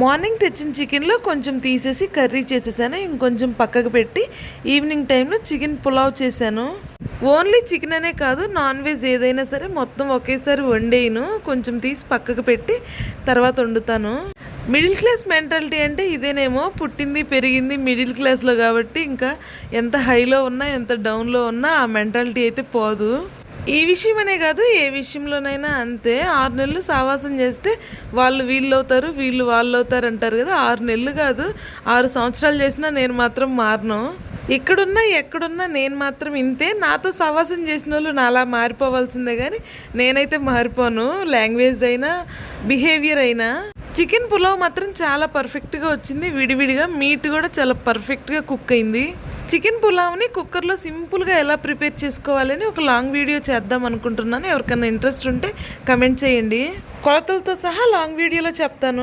Morning తెచ్చిన చికెన్లో కొంచెం తీసేసి కర్రీ చేసేసాను. ఇంకొంచెం పక్కకు పెట్టి ఈవినింగ్ టైంలో చికెన్ పులావ్ చేశాను. ఓన్లీ చికెన్ అనే కాదు నాన్ వెజ్ ఏదైనా సరే మొత్తం ఒకేసారి వండేయను. కొంచెం తీసి పక్కకు పెట్టి తర్వాత వండుతాను. మిడిల్ క్లాస్ మెంటాలిటీ అంటే ఇదేనేమో పుట్టింది పెరిగింది మిడిల్ క్లాస్లో కాబట్టి ఇంకా ఎంత హైలో ఉన్నా ఎంత డౌన్లో ఉన్నా ఆ మెంటాలిటీ అయితే పోదు. ఈ విషయం అనే కాదు ఏ విషయంలోనైనా అంతే. ఆరు నెలలు సావాసం చేస్తే వాళ్ళు వీళ్ళు అవుతారు వీళ్ళు వాళ్ళు అవుతారు అంటారు కదా ఆరు నెలలు కాదు. ఆరు సంవత్సరాలు చేసినా నేను మాత్రం మారను. ఇక్కడున్నా ఎక్కడున్నా నేను మాత్రం ఇంతే. నాతో సవాసం చేసిన వాళ్ళు నాలా మారిపోవాల్సిందే కానీ నేనైతే మారిపోను. లాంగ్వేజ్ అయినా బిహేవియర్ అయినా. చికెన్ పులావ్ మాత్రం చాలా పర్ఫెక్ట్గా వచ్చింది. విడివిడిగా మీట్ కూడా చాలా పర్ఫెక్ట్గా కుక్ అయింది. చికెన్ పులావ్ని కుక్కర్లో సింపుల్గా ఎలా ప్రిపేర్ చేసుకోవాలని ఒక లాంగ్ వీడియో చేద్దాం అనుకుంటున్నాను. ఎవరికైనా ఇంట్రెస్ట్ ఉంటే కమెంట్ చేయండి. కొలతలతో సహా లాంగ్ వీడియోలో చెప్తాను.